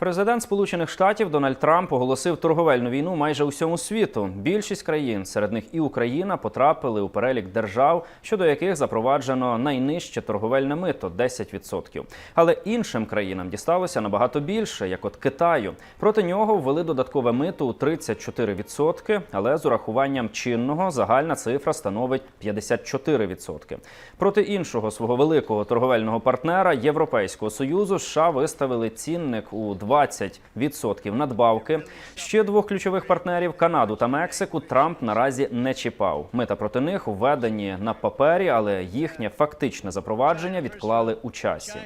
Президент Сполучених Штатів Дональд Трамп оголосив торговельну війну майже усьому світу. Більшість країн, серед них і Україна, потрапили у перелік держав, щодо яких запроваджено найнижче торговельне мито 10%. Але іншим країнам дісталося набагато більше, як от Китаю. Проти нього ввели додаткове мито у 34%, але з урахуванням чинного загальна цифра становить 54%. Проти іншого свого великого торговельного партнера Європейського союзу США виставили цінник у 20% надбавки. Ще двох ключових партнерів Канаду та Мексику Трамп наразі не чіпав. Мита проти них введені на папері, але їхнє фактичне запровадження відклали у часі.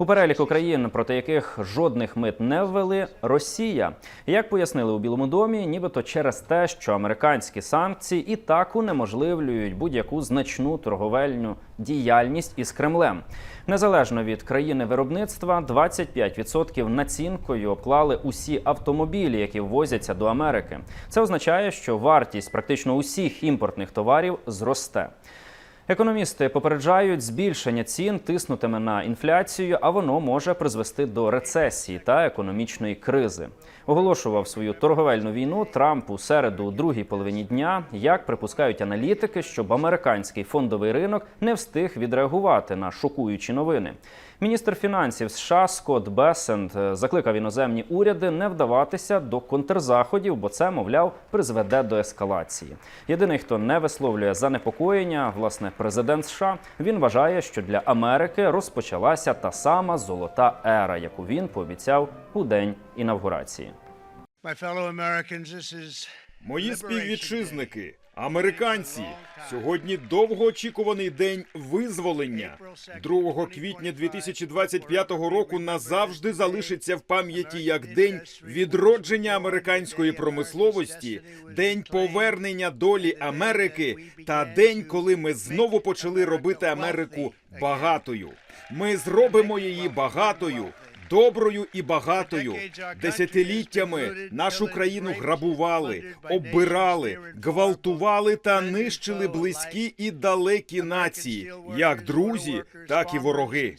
У переліку країн, проти яких жодних мит не ввели, Росія. Як пояснили у Білому домі, нібито через те, що американські санкції і так унеможливлюють будь-яку значну торговельну діяльність із Кремлем. Незалежно від країни виробництва, 25% націнкою обклали усі автомобілі, які ввозяться до Америки. Це означає, що вартість практично усіх імпортних товарів зросте. Економісти попереджають, збільшення цін тиснутиме на інфляцію, а воно може призвести до рецесії та економічної кризи. Оголошував свою торговельну війну Трамп у середу у другій половині дня. Як припускають аналітики, щоб американський фондовий ринок не встиг відреагувати на шокуючі новини. Міністр фінансів США Скотт Бесент е, закликав іноземні уряди не вдаватися до контрзаходів, бо це, мовляв, призведе до ескалації. Єдиний, хто не висловлює занепокоєння, власне, президент США, він вважає, що для Америки розпочалася та сама золота ера, яку він пообіцяв у день інавгурації. Мої співвітчизники, американці, сьогодні довгоочікуваний день визволення. 2 квітня 2025 року назавжди залишиться в пам'яті як день відродження американської промисловості, день повернення долі Америки та день, коли ми знову почали робити Америку багатою. Ми зробимо її багатою. Доброю і багатою десятиліттями нашу країну грабували, оббирали, гвалтували та нищили близькі і далекі нації, як друзі, так і вороги.